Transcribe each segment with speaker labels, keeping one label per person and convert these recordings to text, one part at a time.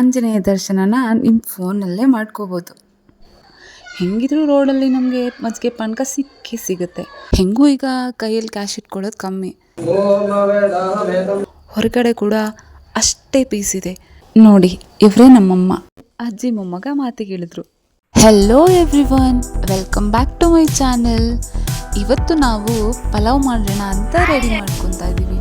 Speaker 1: ಆಂಜನೇಯ ದರ್ಶನನ ನಿಮ್ಮ ಫೋನಲ್ಲೇ ಮಾಡ್ಕೋಬೋದು. ಹೆಂಗಿದ್ರು ರೋಡಲ್ಲಿ ನಮಗೆ ಮಜ್ಜಿಗೆ ಪಾನಕ ಸಿಕ್ಕಿ ಸಿಗುತ್ತೆ. ಹೆಂಗೂ ಈಗ ಕೈಯಲ್ಲಿ ಕ್ಯಾಶ್ ಇಟ್ಕೊಳ್ಳೋದು ಕಮ್ಮಿ. ಹೊರಗಡೆ ಕೂಡ ಅಷ್ಟೇ ಪೀಸ್ ಇದೆ. ನೋಡಿ, ಇವರೇ ನಮ್ಮಮ್ಮ. ಅಜ್ಜಿ ಮೊಮ್ಮಗ ಮಾತಿಗೆ ಹೇಳಿದ್ರು. Hello everyone welcome back to my channel ಇವತ್ತು ನಾವು ಪಲಾವ್ ಮಾಡೋಣ ಅಂತ ರೆಡಿ ಮಾಡ್ಕೊತಾ ಇದ್ದೀವಿ.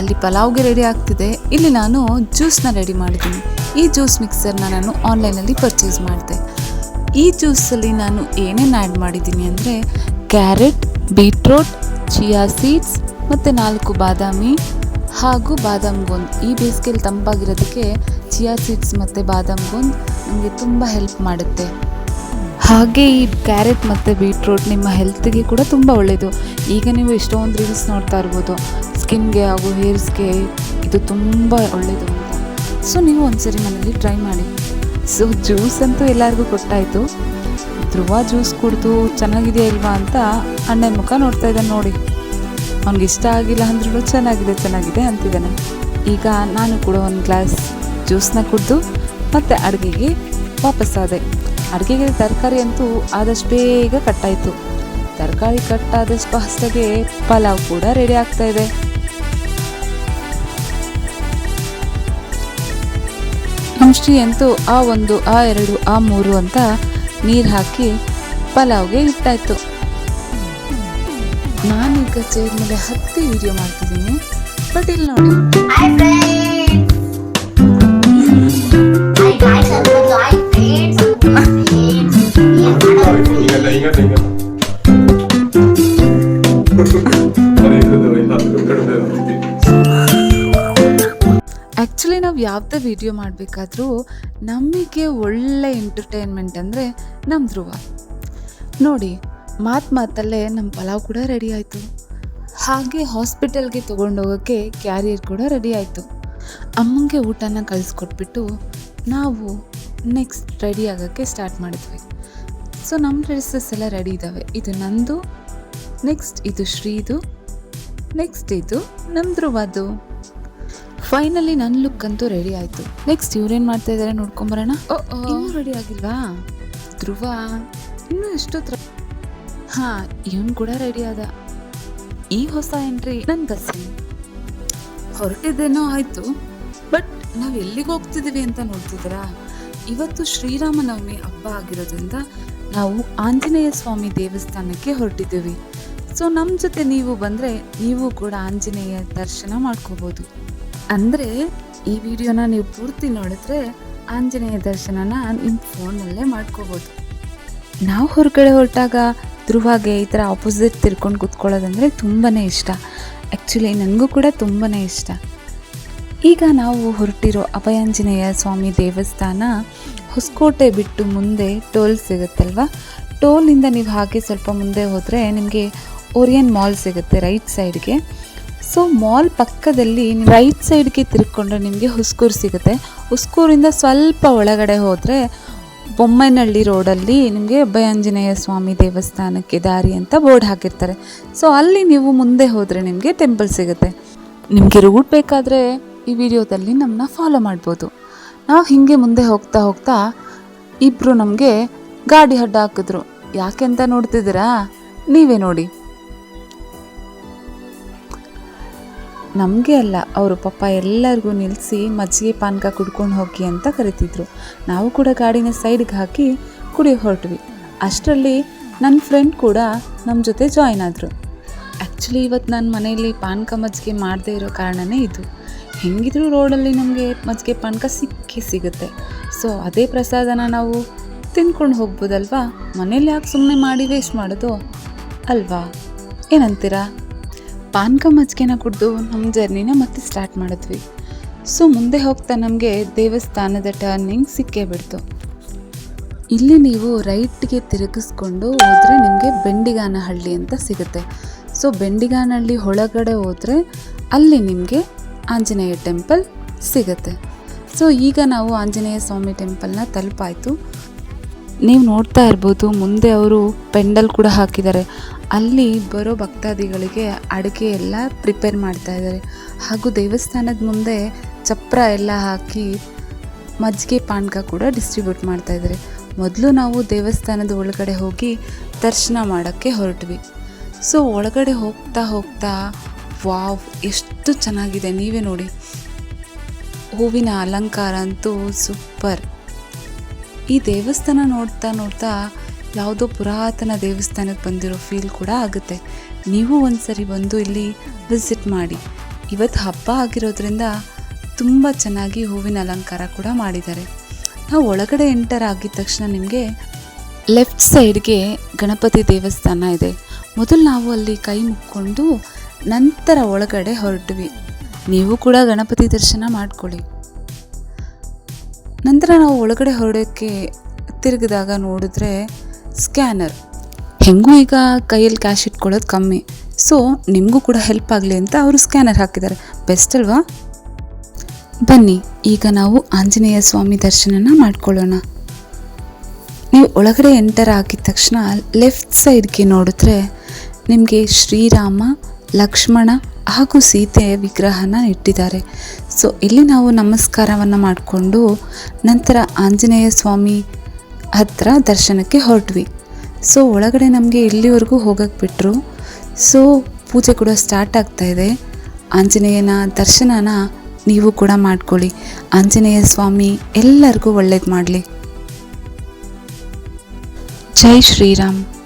Speaker 1: ಅಲ್ಲಿ ಪಲಾವ್ಗೆ ರೆಡಿ ಆಗ್ತಿದೆ. ಇಲ್ಲಿ ನಾನು ಜ್ಯೂಸ್ನ ರೆಡಿ ಮಾಡಿದ್ದೀನಿ. ಈ ಜ್ಯೂಸ್ ಮಿಕ್ಸರ್ನ ನಾನು ಆನ್ಲೈನಲ್ಲಿ ಪರ್ಚೇಸ್ ಮಾಡಿದೆ. ಈ ಜ್ಯೂಸಲ್ಲಿ ನಾನು ಏನೇನು ಆ್ಯಡ್ ಮಾಡಿದ್ದೀನಿ ಅಂದರೆ ಕ್ಯಾರೆಟ್ ಬೀಟ್ರೋಟ್ ಚಿಯಾ ಸೀಡ್ಸ್ ಮತ್ತು ನಾಲ್ಕು ಬಾದಾಮಿ ಹಾಗೂ ಬಾದಾಮ್ ಗೋಂದ್. ಈ ಬೇಸಿಗೆಯಲ್ಲಿ ತಂಪಾಗಿರೋದಕ್ಕೆ ಚಿಯಾ ಸೀಡ್ಸ್ ಮತ್ತು ಬಾದಾಮ್ ಗೋಂದ್ ನಮಗೆ ತುಂಬ ಹೆಲ್ಪ್ ಮಾಡುತ್ತೆ. ಹಾಗೆ ಈ ಕ್ಯಾರೆಟ್ ಮತ್ತು ಬೀಟ್ರೂಟ್ ನಿಮ್ಮ ಹೆಲ್ತ್ಗೆ ಕೂಡ ತುಂಬ ಒಳ್ಳೆಯದು ಈಗ ನೀವು ಎಷ್ಟೊಂದು ರೀಲ್ಸ್ ನೋಡ್ತಾ ಇರ್ಬೋದು, ಸ್ಕಿನ್ಗೆ ಹಾಗೂ ಹೇರ್ಸ್ಗೆ ಇದು ತುಂಬ ಒಳ್ಳೆಯದು ಅಂತ. ಸೊ, ನೀವು ಒಂದ್ಸರಿ ಮನೇಲಿ ಟ್ರೈ ಮಾಡಿ. ಸೊ, ಜ್ಯೂಸ್ ಅಂತೂ ಎಲ್ಲರಿಗೂ ಕೊಟ್ಟಾಯಿತು. ಧ್ರುವ ಜ್ಯೂಸ್ ಕುಡಿದು ಚೆನ್ನಾಗಿದೆಯಾ ಇಲ್ವಾ ಅಂತ ಅಣ್ಣನ ಮುಖ ನೋಡ್ತಾ ಇದ್ದಾನೆ ನೋಡಿ. ಅವ್ನಿಗೆ ಇಷ್ಟ ಆಗಿಲ್ಲ ಅಂದ್ರೂ ಚೆನ್ನಾಗಿದೆ ಚೆನ್ನಾಗಿದೆ ಅಂತಿದ್ದಾನೆ. ಈಗ ನಾನು ಕೂಡ ಒಂದು ಗ್ಲಾಸ್ ಜ್ಯೂಸ್ನ ಕುಡಿದು ಮತ್ತು ಅಡುಗೆಗೆ ವಾಪಸ್ಸಾದೆ ಅಡುಗೆಗೆ ತರಕಾರಿ ಅಂತೂ ಆದಷ್ಟು ಬೇಗ ಕಟ್ಟಾಯಿತು. ತರಕಾರಿ ಕಟ್ಟಾದಷ್ಟು ಪಾಸ್ತಾಗೆ ಪಲಾವ್ ಕೂಡ ರೆಡಿ ಆಗ್ತಾ ಇದೆ. ಹಂಶ್ರೀ ಶ್ರೀ ಅಂತೂ ಆ ಒಂದು, ಆ ಎರಡು, ಆ ಮೂರು ಅಂತ ನೀರು ಹಾಕಿ ಪಲಾವ್ಗೆ ಇಟ್ಟಾಯ್ತು. ನಾನೀಗ ಚೇರ್ ಮೇಲೆ ಹತ್ತಿ ವಿಡಿಯೋ ಮಾಡ್ತಿದ್ದೀನಿ. ಬಟ್ ಇಲ್ಲಿ ನೋಡಿ.
Speaker 2: Ingat, ingat, ingat.
Speaker 1: ಆ್ಯಕ್ಚುಲಿ ನಾವು ಯಾವುದೇ ವಿಡಿಯೋ ಮಾಡಬೇಕಾದ್ರೂ ನಮಗೆ ಒಳ್ಳೆ ಎಂಟರ್ಟೈನ್ಮೆಂಟ್ ಅಂದರೆ ನಮ್ಮ ಧ್ರುವ. ನೋಡಿ ಮಾತು ಮಾತಲ್ಲೇ ನಮ್ಮ ಪಲಾವ್ ಕೂಡ ರೆಡಿ ಆಯಿತು. ಹಾಗೆ ಹಾಸ್ಪಿಟಲ್ಗೆ ತೊಗೊಂಡೋಗೋಕ್ಕೆ ಕ್ಯಾರಿಯರ್ ಕೂಡ ರೆಡಿ ಆಯಿತು. ಅಮ್ಮಂಗೆ ಊಟನ ಕಳಿಸ್ಕೊಟ್ಬಿಟ್ಟು ನಾವು ನೆಕ್ಸ್ಟ್ ರೆಡಿ ಆಗೋಕ್ಕೆ ಸ್ಟಾರ್ಟ್ ಮಾಡಿದ್ವಿ. ಸೊ ನಮ್ಮ ಡ್ರೆಸ್ಸಸ್ ಎಲ್ಲ ರೆಡಿ ಇದ್ದಾವೆ ಇದು ನಂದು ನೆಕ್ಸ್ಟ್ ಇದು ಶ್ರೀದು ನೆಕ್ಸ್ಟ್ ಇದು ನಮ್ಮ ಧ್ರುವದು ಫೈನಲಿ ನನ್ನ ಲುಕ್ ಅಂತೂ ರೆಡಿ ಆಯಿತು. ನೆಕ್ಸ್ಟ್ ಇವ್ರೇನು ಮಾಡ್ತಾ ಇದ್ದಾರೆ ನೋಡ್ಕೊಂಬರೋಣ? ಇನ್ನೂ ರೆಡಿ ಆಗಿಲ್ವಾ? ಧ್ರುವ ಇನ್ನೂ ಎಷ್ಟೊತ್ತರ ಹಾಂ ಇವನು ಕೂಡ ರೆಡಿ ಆದ. ಈ ಹೊಸ ಎಂಟ್ರಿ ನನ್ನ ಕಸಿ ಹೊರಟಿದ್ದೇನೋ ಆಯಿತು. ಬಟ್ ನಾವು ಎಲ್ಲಿಗೆ ಹೋಗ್ತಿದ್ದೀವಿ ಅಂತ ನೋಡ್ತಿದ್ದೀರಾ? ಇವತ್ತು ಶ್ರೀರಾಮನವಮಿ ಹಬ್ಬ ಆಗಿರೋದ್ರಿಂದ ನಾವು ಆಂಜನೇಯ ಸ್ವಾಮಿ ದೇವಸ್ಥಾನಕ್ಕೆ ಹೊರಟಿದ್ದೀವಿ. ಸೊ ನಮ್ಮ ಜೊತೆ ನೀವು ಬಂದರೆ ನೀವು ಕೂಡ ಆಂಜನೇಯ ದರ್ಶನ ಮಾಡ್ಕೋಬೋದು. ಅಂದರೆ, ಈ ವಿಡಿಯೋನ ನೀವು ಪೂರ್ತಿ ನೋಡಿದ್ರೆ ಆಂಜನೇಯ ದರ್ಶನನ ನಿಮ್ಮ ಫೋನಲ್ಲೇ ಮಾಡ್ಕೋಬೋದು. ನಾವು ಹೊರಗಡೆ ಹೊರಟಾಗ ಧ್ರುವಾಗೆ ಈ ಥರ ಆಪೋಸಿಟ್ ತಿರ್ಕೊಂಡು ಕೂತ್ಕೊಳ್ಳೋದಂದರೆ ತುಂಬಾ ಇಷ್ಟ. ಆ್ಯಕ್ಚುಲಿ ನನಗೂ ಕೂಡ ತುಂಬಾ ಇಷ್ಟ. ಈಗ ನಾವು ಹೊರಟಿರೋ ಅಭಯಾಂಜನೇಯ ಸ್ವಾಮಿ ದೇವಸ್ಥಾನ ಹೊಸಕೋಟೆ ಬಿಟ್ಟು ಮುಂದೆ ಟೋಲ್ ಸಿಗುತ್ತಲ್ವ? ಟೋಲಿಂದ ನೀವು ಹಾಗೆ ಸ್ವಲ್ಪ ಮುಂದೆ ಹೋದರೆ ನಿಮಗೆ ಓರಿಯನ್ ಮಾಲ್ ಸಿಗುತ್ತೆ ರೈಟ್ ಸೈಡ್ಗೆ. ಸೊ ಮಾಲ್ ಪಕ್ಕದಲ್ಲಿ ರೈಟ್ ಸೈಡ್ಗೆ ತಿರ್ಕೊಂಡ್ರೆ ನಿಮಗೆ ಹುಸ್ಕೂರು ಸಿಗುತ್ತೆ. ಹುಸ್ಕೂರಿಂದ ಸ್ವಲ್ಪ ಒಳಗಡೆ ಹೋದರೆ ಬೊಮ್ಮನಹಳ್ಳಿ ರೋಡಲ್ಲಿ ನಿಮಗೆ ಅಭಯಾಂಜನೇಯ ಸ್ವಾಮಿ ದೇವಸ್ಥಾನಕ್ಕೆ ದಾರಿ ಅಂತ ಬೋರ್ಡ್ ಹಾಕಿರ್ತಾರೆ. ಸೊ ಅಲ್ಲಿ ನೀವು ಮುಂದೆ ಹೋದರೆ ನಿಮಗೆ ಟೆಂಪಲ್ ಸಿಗುತ್ತೆ. ನಿಮಗೆ ರೂಟ್ ಬೇಕಾದರೆ ಈ ವಿಡಿಯೋದಲ್ಲಿ ನಮ್ಮನ್ನ ಫಾಲೋ ಮಾಡ್ಬೋದು. ನಾವು ಹೀಗೆ ಮುಂದೆ ಹೋಗ್ತಾ ಹೋಗ್ತಾ ಇಬ್ಬರು ನಮಗೆ ಗಾಡಿ ಅಡ್ಡ ಹಾಕಿದ್ರು. ಯಾಕೆ ಅಂತ ನೋಡ್ತಿದ್ದೀರಾ? ನೀವೇ ನೋಡಿ. ನಮಗೆ ಅಲ್ಲ, ಅವರು ಪಾಪ ಎಲ್ಲರಿಗೂ ನಿಲ್ಲಿಸಿ ಮಜ್ಜಿಗೆ ಪಾನಕ ಕುಡ್ಕೊಂಡು ಹೋಗಿ ಅಂತ ಕರಿತಿದ್ರು. ನಾವು ಕೂಡ ಗಾಡಿನ ಸೈಡ್ಗೆ ಹಾಕಿ ಕುಡಿ ಹೊರಟ್ವಿ. ಅಷ್ಟರಲ್ಲಿ ನನ್ನ ಫ್ರೆಂಡ್ ಕೂಡ ನಮ್ಮ ಜೊತೆ ಜಾಯ್ನ್ ಆದರು. ಆ್ಯಕ್ಚುಲಿ ಇವತ್ತು ನಾನು ಮನೆಯಲ್ಲಿ ಪಾನಕ ಮಜ್ಜಿಗೆ ಮಾಡದೇ ಇರೋ ಕಾರಣನೇ ಇದು. ಹೆಂಗಿದ್ರು ರೋಡಲ್ಲಿ ನಮಗೆ ಮಜ್ಜಿಗೆ ಪಾನಕ ಸಿಕ್ಕಿ ಸಿಗುತ್ತೆ. ಸೊ ಅದೇ ಪ್ರಸಾದನ ನಾವು ತಿನ್ಕೊಂಡು ಹೋಗ್ಬೋದಲ್ವಾ? ಮನೇಲಿ ಯಾಕೆ ಸುಮ್ಮನೆ ಮಾಡಿ ವೇಸ್ಟ್ ಮಾಡೋದು? ಅಲ್ವಾ? ಏನಂತೀರಾ? ಪಾನಕ ಮಜ್ಜಿಗೆನ ಕುಡಿದು ನಮ್ಮ ಜರ್ನಿನ ಮತ್ತೆ ಸ್ಟಾರ್ಟ್ ಮಾಡಿದ್ವಿ. ಸೊ ಮುಂದೆ ಹೋಗ್ತಾ ನಮಗೆ ದೇವಸ್ಥಾನದ ಟರ್ನಿಂಗ್ ಸಿಕ್ಕೇ ಬಿಡ್ತು. ಇಲ್ಲಿ ನೀವು ರೈಟ್ಗೆ ತಿರುಗಿಸ್ಕೊಂಡು ಹೋದರೆ ನಿಮಗೆ ಬೆಂಡಿಗಾನಹಳ್ಳಿ ಅಂತ ಸಿಗುತ್ತೆ. ಸೊ ಬೆಂಡಿಗಾನಹಳ್ಳಿ ಒಳಗಡೆ ಹೋದರೆ ಅಲ್ಲಿ ನಿಮಗೆ ಆಂಜನೇಯ ಟೆಂಪಲ್ ಸಿಗುತ್ತೆ. ಸೊ ಈಗ ನಾವು ಆಂಜನೇಯ ಸ್ವಾಮಿ ಟೆಂಪಲ್ನ ತಲುಪಾಯಿತು. ನೀವು ನೋಡ್ತಾ ಇರ್ಬೋದು, ಮುಂದೆ ಅವರು ಪೆಂಡಲ್ ಕೂಡ ಹಾಕಿದ್ದಾರೆ. ಅಲ್ಲಿ ಬರೋ ಭಕ್ತಾದಿಗಳಿಗೆ ಅಡುಗೆ ಎಲ್ಲ ಪ್ರಿಪೇರ್ ಮಾಡ್ತಾ ಇದ್ದಾರೆ. ಹಾಗೂ ದೇವಸ್ಥಾನದ ಮುಂದೆ ಚಪ್ರ ಎಲ್ಲ ಹಾಕಿ ಮಜ್ಜಿಗೆ ಪಾನಕ ಕೂಡ ಡಿಸ್ಟ್ರಿಬ್ಯೂಟ್ ಮಾಡ್ತಾ ಇದ್ದಾರೆ. ಮೊದಲು ನಾವು ದೇವಸ್ಥಾನದ ಒಳಗಡೆ ಹೋಗಿ ದರ್ಶನ ಮಾಡೋಕ್ಕೆ ಹೊರಟ್ವಿ. ಸೊ ಒಳಗಡೆ ಹೋಗ್ತಾ ಹೋಗ್ತಾ ವಾವ್, ಎಷ್ಟು ಚೆನ್ನಾಗಿದೆ, ನೀವೇ ನೋಡಿ. ಹೂವಿನ ಅಲಂಕಾರ ಅಂತೂ ಸೂಪರ್. ಈ ದೇವಸ್ಥಾನ ನೋಡ್ತಾ ನೋಡ್ತಾ ಯಾವುದೋ ಪುರಾತನ ದೇವಸ್ಥಾನಕ್ಕೆ ಬಂದಿರೋ ಫೀಲ್ ಕೂಡ ಆಗುತ್ತೆ. ನೀವು ಒಂದ್ಸರಿ ಬಂದು ಇಲ್ಲಿ ವಿಸಿಟ್ ಮಾಡಿ. ಇವತ್ತು ಹಬ್ಬ ಆಗಿರೋದ್ರಿಂದ ತುಂಬ ಚೆನ್ನಾಗಿ ಹೂವಿನ ಅಲಂಕಾರ ಕೂಡ ಮಾಡಿದ್ದಾರೆ. ನಾವು ಒಳಗಡೆ ಎಂಟರ್ ಆಗಿದ ತಕ್ಷಣ ನಿಮಗೆ ಲೆಫ್ಟ್ ಸೈಡ್ಗೆ ಗಣಪತಿ ದೇವಸ್ಥಾನ ಇದೆ. ಮೊದಲು ನಾವು ಅಲ್ಲಿ ಕೈ ಮುಕ್ಕೊಂಡು ನಂತರ ಒಳಗಡೆ ಹೊರಟ್ವಿ. ನೀವು ಕೂಡ ಗಣಪತಿ ದರ್ಶನ ಮಾಡಿಕೊಳ್ಳಿ. ನಂತರ ನಾವು ಒಳಗಡೆ ಹೊರಡೋಕ್ಕೆ ತಿರುಗಿದಾಗ ನೋಡಿದ್ರೆ ಸ್ಕ್ಯಾನರ್. ಹೆಂಗೂ ಈಗ ಕೈಯಲ್ಲಿ ಕ್ಯಾಶ್ ಇಟ್ಕೊಳ್ಳೋದು ಕಮ್ಮಿ. ಸೊ ನಿಮಗೂ ಕೂಡ ಹೆಲ್ಪ್ ಆಗಲಿ ಅಂತ ಅವರು ಸ್ಕ್ಯಾನರ್ ಹಾಕಿದ್ದಾರೆ. ಬೆಸ್ಟ್ ಅಲ್ವಾ? ಬನ್ನಿ, ಈಗ ನಾವು ಆಂಜನೇಯ ಸ್ವಾಮಿ ದರ್ಶನನ ಮಾಡ್ಕೊಳ್ಳೋಣ. ನೀವು ಒಳಗಡೆ ಎಂಟರ್ ಆಗಿದ ತಕ್ಷಣ ಲೆಫ್ಟ್ ಸೈಡ್ಗೆ ನೋಡಿದ್ರೆ ನಿಮಗೆ ಶ್ರೀರಾಮ ಲಕ್ಷ್ಮಣ ಹಾಗೂ ಸೀತೆ ವಿಗ್ರಹನ ಇಟ್ಟಿದ್ದಾರೆ ಸೊ ಇಲ್ಲಿ ನಾವು ನಮಸ್ಕಾರವನ್ನು ಮಾಡಿಕೊಂಡು ನಂತರ ಆಂಜನೇಯ ಸ್ವಾಮಿ ಹತ್ರ ದರ್ಶನಕ್ಕೆ ಹೊರಟ್ವಿ. ಸೊ ಒಳಗಡೆ ನಮಗೆ ಇಲ್ಲಿವರೆಗೂ ಹೋಗಕ್ಕೆ ಬಿಟ್ಟರು ಸೊ ಪೂಜೆ ಕೂಡ ಸ್ಟಾರ್ಟ್ ಆಗ್ತಾ ಇದೆ. ಆಂಜನೇಯನ ದರ್ಶನನ ನೀವು ಕೂಡ ಮಾಡ್ಕೊಳ್ಳಿ. ಆಂಜನೇಯ ಸ್ವಾಮಿ ಎಲ್ಲರಿಗೂ ಒಳ್ಳೇದು ಮಾಡಲಿ. ಜೈ ಶ್ರೀರಾಮ್.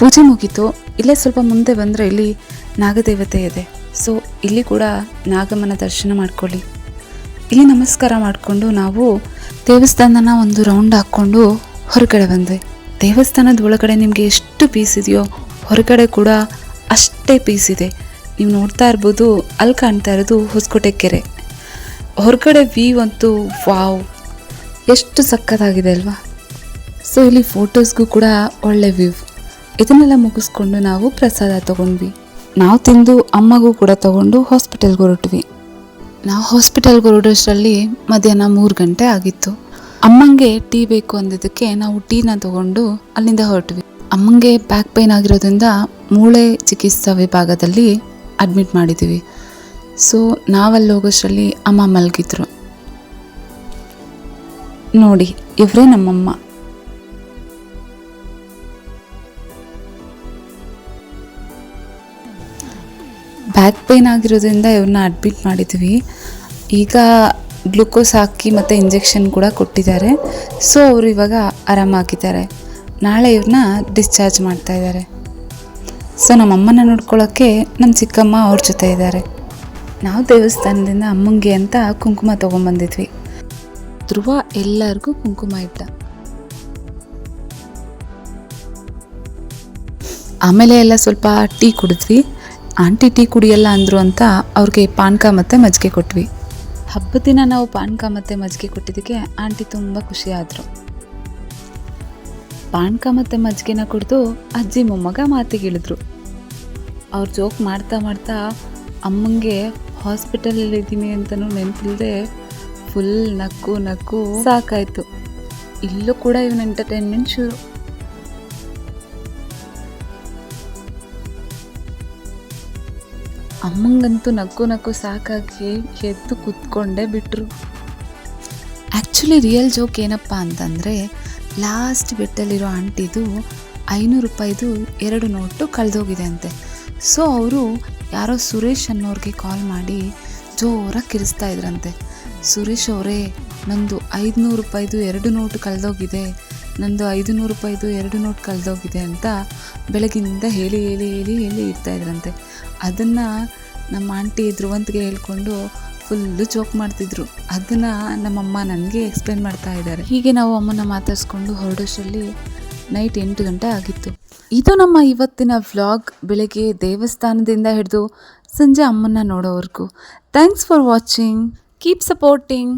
Speaker 1: ಪೂಜೆ ಮುಗೀತು. ಇಲ್ಲೇ ಸ್ವಲ್ಪ ಮುಂದೆ ಬಂದರೆ ಇಲ್ಲಿ ನಾಗದೇವತೆ ಇದೆ. ಸೊ ಇಲ್ಲಿ ಕೂಡ ನಾಗಮ್ಮನ ದರ್ಶನ ಮಾಡ್ಕೊಳ್ಳಿ. ಇಲ್ಲಿ ನಮಸ್ಕಾರ ಮಾಡಿಕೊಂಡು ನಾವು ದೇವಸ್ಥಾನನ ಒಂದು ರೌಂಡ್ ಹಾಕ್ಕೊಂಡು ಹೊರಗಡೆ ಬಂದ್ವಿ. ದೇವಸ್ಥಾನದ ಒಳಗಡೆ ನಿಮಗೆ ಎಷ್ಟು ಪೀಸ್ ಇದೆಯೋ, ಹೊರಗಡೆ ಕೂಡ ಅಷ್ಟೇ ಪೀಸ್ ಇದೆ. ನೀವು ನೋಡ್ತಾ ಇರ್ಬೋದು, ಅಲ್ಲಿ ಕಾಣ್ತಾ ಇರೋದು ಹೊಸಕೋಟೆ ಕೆರೆ. ಹೊರಗಡೆ ವ್ಯೂ ಅಂತೂ ವಾವ್. ಎಷ್ಟು ಸಕ್ಕತ್ತಾಗಿದೆ ಅಲ್ವಾ? ಸೊ ಇಲ್ಲಿ ಫೋಟೋಸ್ಗೂ ಕೂಡ ಒಳ್ಳೆ ವ್ಯೂ ಇದನ್ನೆಲ್ಲ ಮುಗಿಸ್ಕೊಂಡು ನಾವು ಪ್ರಸಾದ ತಗೊಂಡ್ವಿ. ನಾವು ತಿಂದು ಅಮ್ಮಗೂ ಕೂಡ ತಗೊಂಡು ಹಾಸ್ಪಿಟಲ್ಗೆ ಹೊರಟ್ವಿ. ನಾವು ಹಾಸ್ಪಿಟಲ್ಗೆ ಹೊರಡೋಷ್ಟರಲ್ಲಿ ಮಧ್ಯಾಹ್ನ ಮೂರು ಗಂಟೆ ಆಗಿತ್ತು. ಅಮ್ಮಂಗೆ ಟೀ ಬೇಕು ಅಂದಿದ್ದಕ್ಕೆ ನಾವು ಟೀನ ತಗೊಂಡು ಅಲ್ಲಿಂದ ಹೊರಟ್ವಿ. ಅಮ್ಮಂಗೆ ಬ್ಯಾಕ್ ಪೇನ್ ಆಗಿರೋದ್ರಿಂದ ಮೂಳೆ ಚಿಕಿತ್ಸಾ ವಿಭಾಗದಲ್ಲಿ ಅಡ್ಮಿಟ್ ಮಾಡಿದ್ದೀವಿ ಸೊ ನಾವಲ್ಲಿ ಹೋಗೋಷ್ಟರಲ್ಲಿ ಅಮ್ಮ ಮಲಗಿದ್ರು. ನೋಡಿ, ಇವರೇ ನಮ್ಮಮ್ಮ. ಬ್ಯಾಕ್ ಪೇಯ್ನ್ ಆಗಿರೋದ್ರಿಂದ ಇವ್ರನ್ನ ಅಡ್ಮಿಟ್ ಮಾಡಿದ್ವಿ. ಈಗ ಗ್ಲುಕೋಸ್ ಹಾಕಿ ಮತ್ತು ಇಂಜೆಕ್ಷನ್ ಕೂಡ ಕೊಟ್ಟಿದ್ದಾರೆ. ಸೊ ಅವರು ಇವಾಗ ಆರಾಮಾಗಿದ್ದಾರೆ ನಾಳೆ ಇವ್ರನ್ನ ಡಿಸ್ಚಾರ್ಜ್ ಮಾಡ್ತಾ ಇದ್ದಾರೆ. ಸೊ ನಮ್ಮಮ್ಮನ ನೋಡ್ಕೊಳ್ಳೋಕ್ಕೆ ನಮ್ಮ ಚಿಕ್ಕಮ್ಮ ಅವ್ರ ಜೊತೆ ಇದ್ದಾರೆ. ನಾವು ದೇವಸ್ಥಾನದಿಂದ ಅಮ್ಮಂಗೆ ಅಂತ ಕುಂಕುಮ ತೊಗೊಂಬಂದಿದ್ವಿ. ಧ್ರುವ ಎಲ್ಲರಿಗೂ ಕುಂಕುಮ ಇಟ್ಟ. ಆಮೇಲೆ ಎಲ್ಲ ಸ್ವಲ್ಪ ಟೀ ಕುಡಿದ್ವಿ. ಆಂಟಿ ಟೀ ಕುಡಿಯಲ್ಲ ಅಂದರು ಅಂತ ಅವ್ರಿಗೆ ಪಾನಕ ಮತ್ತು ಮಜ್ಜಿಗೆ ಕೊಟ್ವಿ. ಹಬ್ಬದ ದಿನ ನಾವು ಪಾನಕ ಮತ್ತು ಮಜ್ಜಿಗೆ ಕೊಟ್ಟಿದ್ದಕ್ಕೆ ಆಂಟಿ ತುಂಬ ಖುಷಿ ಆದರು. ಪಾನಕ ಮತ್ತು ಮಜ್ಜಿಗೆನ ಕುಡಿದು ಅಜ್ಜಿ ಮೊಮ್ಮಗ ಮಾತಿಗಿಳಿದ್ರು ಅವ್ರು ಜೋಕ್ ಮಾಡ್ತಾ ಮಾಡ್ತಾ ಅಮ್ಮಂಗೆ ಹಾಸ್ಪಿಟಲಲ್ಲಿ ಇದ್ದೀನಿ ಅಂತಲೂ ನೆನಪಿಲ್ಲದೆ ಫುಲ್ ನಕ್ಕು ನಕ್ಕು ಸಾಕಾಯಿತು. ಇಲ್ಲೂ ಕೂಡ ಇವನ್ ಎಂಟರ್ಟೈನ್ಮೆಂಟ್ ಶುರು. ಅಮ್ಮಂಗಂತೂ ನಕ್ಕು ನಕ್ಕು ಸಾಕಾಗಿ ಎದ್ದು ಕೂತ್ಕೊಂಡೇ ಬಿಟ್ರು. ಆ್ಯಕ್ಚುಲಿ ರಿಯಲ್ ಜೋಕ್ ಏನಪ್ಪ ಅಂತಂದರೆ ಲಾಸ್ಟ್ ಬೆಟ್ಟಲ್ಲಿರೋ ಆಂಟಿದು ಐನೂರು ರೂಪಾಯಿದು ಎರಡು ನೋಟು ಕಳೆದೋಗಿದೆ ಅಂತೆ. ಸೊ ಅವರು ಯಾರೋ ಸುರೇಶ್ ಅನ್ನೋರಿಗೆ ಕಾಲ್ ಮಾಡಿ ಜೋರಾಗಿ ಕಿರಿಸ್ತಾ ಇದ್ರಂತೆ. ಸುರೇಶ್ ಅವರೇ, ನಂದು ಐದುನೂರು ರೂಪಾಯಿದು ಎರಡು ನೋಟು ಕಳೆದೋಗಿದೆ, ನಂದು ಐದು ನೂರು ರೂಪಾಯಿದು ಎರಡು ನೋಟ್ ಕಳೆದೋಗಿದೆ ಅಂತ ಬೆಳಗಿನಿಂದ ಹೇಳಿ ಹೇಳಿ ಹೇಳಿ ಹೇಳಿ ಇರ್ತಾಯಿದ್ರಂತೆ ಅದನ್ನು ನಮ್ಮ ಆಂಟಿ ಧ್ರುವಂತ್ಗೆ ಹೇಳ್ಕೊಂಡು ಫುಲ್ಲು ಜೋಕ್ ಮಾಡ್ತಿದ್ರು. ಅದನ್ನು ನಮ್ಮಮ್ಮ ನನಗೆ ಎಕ್ಸ್ಪ್ಲೇನ್ ಮಾಡ್ತಾ ಇದ್ದಾರೆ. ಹೀಗೆ ನಾವು ಅಮ್ಮನ ಮಾತಾಡಿಸ್ಕೊಂಡು ಹೊರಡೋಷ್ಟರಲ್ಲಿ ನೈಟ್ ಎಂಟು ಗಂಟೆ ಆಗಿತ್ತು. ಇದು ನಮ್ಮ ಇವತ್ತಿನ ವ್ಲಾಗ್. ಬೆಳಗ್ಗೆ ದೇವಸ್ಥಾನದಿಂದ ಹಿಡಿದು ಸಂಜೆ ಅಮ್ಮನ್ನ ನೋಡೋವರೆಗೂ. Thanks for watching. Keep supporting.